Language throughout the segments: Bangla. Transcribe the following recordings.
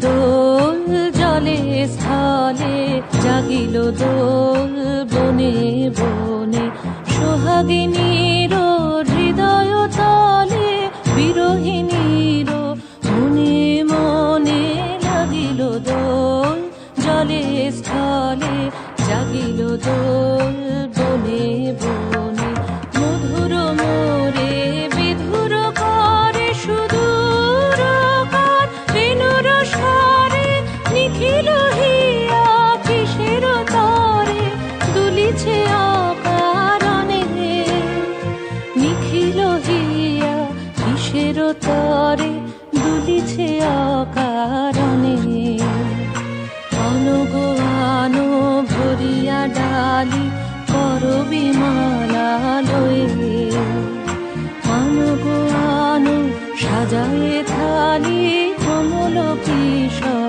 দোল জলে স্থলে জাগিল দোল বনে বনে সোহাগিনী তরে দুলিছে অকারণে। অনুগান ভরিয়া ডালি করবি মালা লয়ে অনুগানো সাজায়ে থালি কমল কিশলয়ে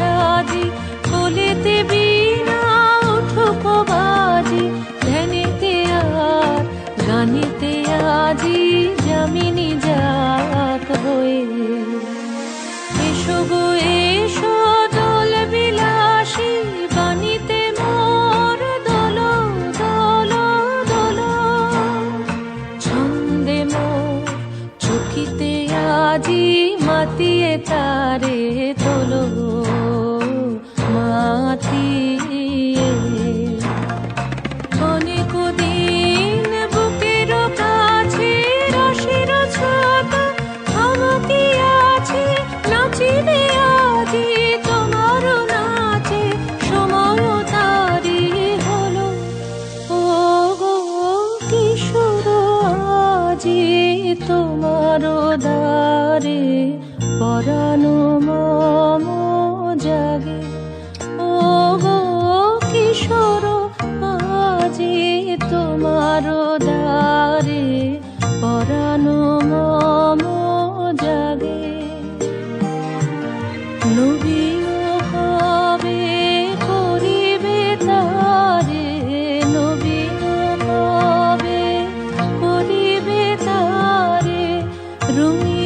সাজি কুলিতে বিনা উঠুক বাজি ধ্যানিতে আর গানিতে আজি জামিনী যাক হয়ে। এসো গো আজি মাতিয়ে তারে তোলো মাতিয়ে পরানো মম জাগে। ও গো কিশোর, আজি তোমার দ্বারে পরানো মম জাগে। নবীন হবে করিবে তারে নবীন হবে করিবে তারে, রঙিন